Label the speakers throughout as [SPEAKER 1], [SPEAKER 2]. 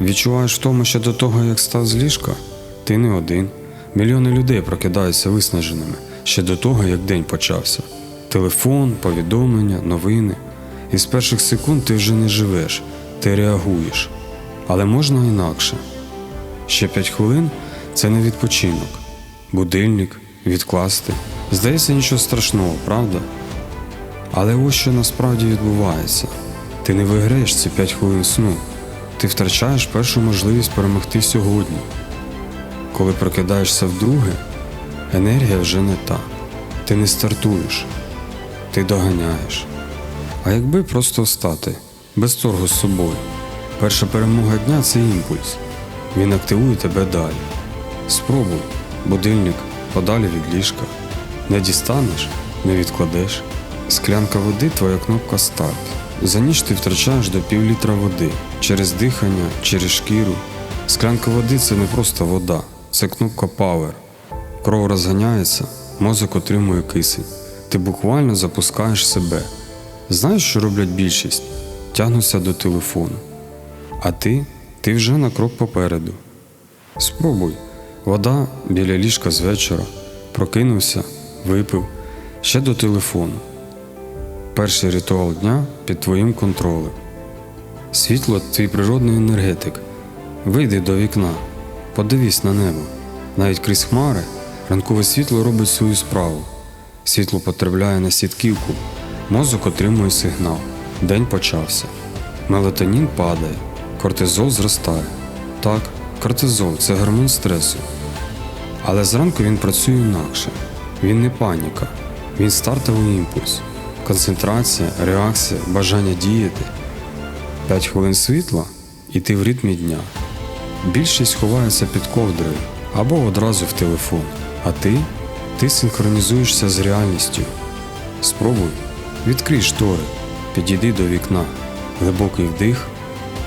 [SPEAKER 1] Відчуваєш втому ще до того, як став з ліжка? Ти не один. Мільйони людей прокидаються виснаженими ще до того, як день почався. Телефон, повідомлення, новини. І з перших секунд ти вже не живеш, ти реагуєш. Але можна інакше. Ще п'ять хвилин це не відпочинок. Будильник, відкласти. Здається, нічого страшного, правда? Але ось що насправді відбувається. Ти не виграєш ці 5 хвилин сну. Ти втрачаєш першу можливість перемогти сьогодні. Коли прокидаєшся вдруге, енергія вже не та. Ти не стартуєш, ти доганяєш. А якби просто встати, без торгу з собою. Перша перемога дня це імпульс. Він активує тебе далі. Спробуй, будильник подалі від ліжка. Не дістанеш, не відкладеш. Склянка води твоя кнопка старт. За ніч ти втрачаєш до півлітра води через дихання, через шкіру. Склянка води це не просто вода, це кнопка Power. Кров розганяється, мозок отримує кисень. Ти буквально запускаєш себе. Знаєш, що роблять більшість? Тягнуться до телефону. А ти, ти вже на крок попереду. Спробуй. Вода біля ліжка з вечора. Прокинувся, випив, ще до телефону. Перший ритуал дня під твоїм контролем. Світло твій природний енергетик. Вийди до вікна, подивись на небо. Навіть крізь хмари ранкове світло робить свою справу. Світло потрапляє на сітківку, мозок отримує сигнал. День почався. Мелатонін падає, кортизол зростає. Так, кортизол це гормон стресу. Але зранку він працює інакше. Він не паніка, він стартовий імпульс, концентрація, реакція, бажання діяти. П'ять хвилин світла і ти в ритмі дня. Більшість ховається під ковдрою або одразу в телефон. А ти? Ти синхронізуєшся з реальністю. Спробуй, відкрий штори, підійди до вікна, глибокий вдих.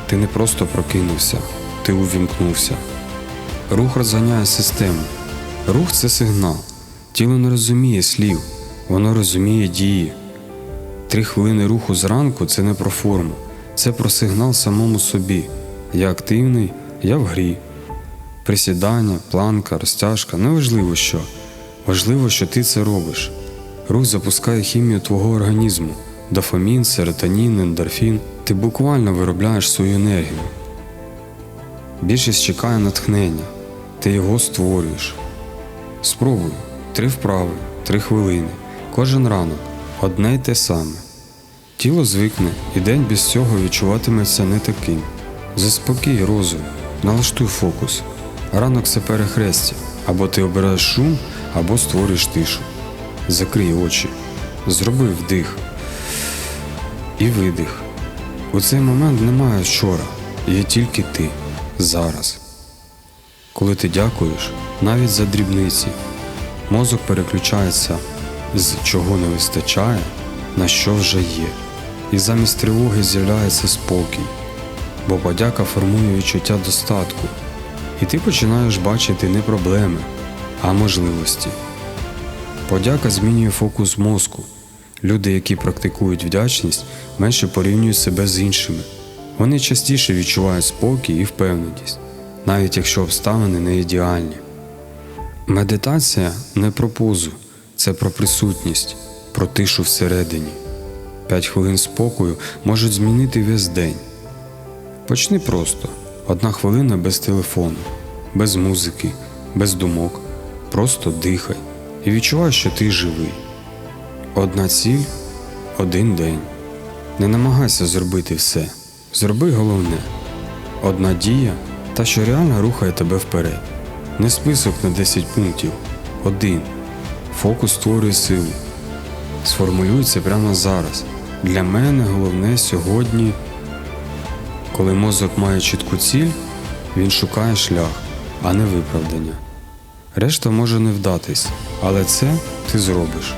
[SPEAKER 1] Ти не просто прокинувся, ти увімкнувся. Рух розганяє систему. Рух це сигнал. Тіло не розуміє слів, воно розуміє дії. Три хвилини руху зранку це не про форму, це про сигнал самому собі. Я активний, я в грі. Присідання, планка, розтяжка неважливо що. Важливо, що ти це робиш. Рух запускає хімію твого організму, дофамін, серотонін, ендорфін. Ти буквально виробляєш свою енергію. Більшість чекає натхнення, ти його створюєш. Спробуй три вправи, три хвилини, кожен ранок, одне й те саме. Тіло звикне, і день без цього відчуватиметься не таким. Заспокій розум, налаштуй фокус. Ранок це перехрестя. Або ти обираєш шум, або створюєш тишу. Закрий очі, зроби вдих і видих. У цей момент немає вчора, є тільки ти зараз. Коли ти дякуєш, навіть за дрібниці, мозок переключається з чого не вистачає на що вже є. І замість тривоги з'являється спокій, бо подяка формує відчуття достатку, і ти починаєш бачити не проблеми, а можливості. Подяка змінює фокус мозку. Люди, які практикують вдячність, менше порівнюють себе з іншими. Вони частіше відчувають спокій і впевненість, навіть якщо обставини не ідеальні. Медитація не про позу, це про присутність, про тишу всередині. П'ять хвилин спокою можуть змінити весь день. Почни просто одна хвилина без телефону, без музики, без думок. Просто дихай і відчувай, що ти живий. Одна ціль, один день. Не намагайся зробити все. Зроби головне. Одна дія, та що реально рухає тебе вперед. Не список на 10 пунктів. Один. Фокус створює силу. Сформулюй це прямо зараз. Для мене головне сьогодні, коли мозок має чітку ціль, він шукає шлях, а не виправдання. Решта може не вдатись, але це ти зробиш.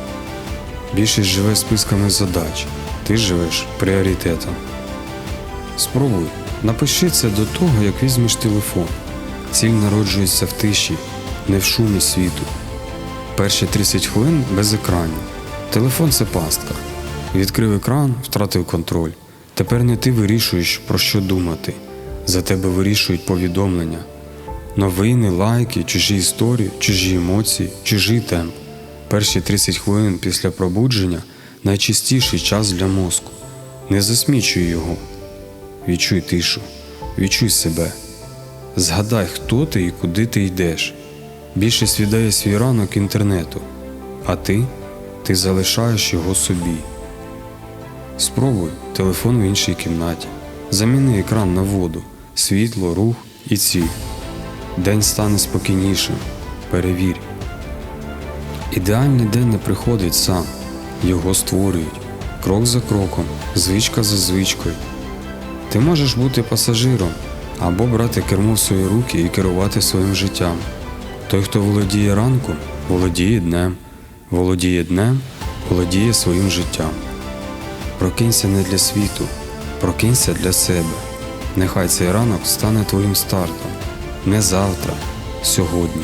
[SPEAKER 1] Більшість живе списками задач, ти живеш пріоритетом. Спробуй, напиши це до того, як візьмеш телефон. Ціль народжується в тиші, не в шумі світу. Перші 30 хвилин без екранів. Телефон це пастка. Відкрив екран, втратив контроль. Тепер не ти вирішуєш, про що думати, За тебе вирішують повідомлення. Новини, лайки, чужі історії, чужі емоції, чужий темп. Перші 30 хвилин після пробудження найчистіший час для мозку. Не засмічуй його. Відчуй тишу, відчуй себе. Згадай, хто ти і куди ти йдеш. Більшість віддає свій ранок інтернету, а ти, ти залишаєш його собі. Спробуй телефон в іншій кімнаті. Заміни екран на воду, світло, рух і ціль. День стане спокійнішим. Перевір. Ідеальний день не приходить сам, його створюють крок за кроком, звичка за звичкою. Ти можеш бути пасажиром або брати кермо в свої руки і керувати своїм життям. Той, хто володіє ранком, володіє днем, володіє днем, володіє своїм життям. Прокинься не для світу, прокинься для себе. Нехай цей ранок стане твоїм стартом. Не завтра, сьогодні.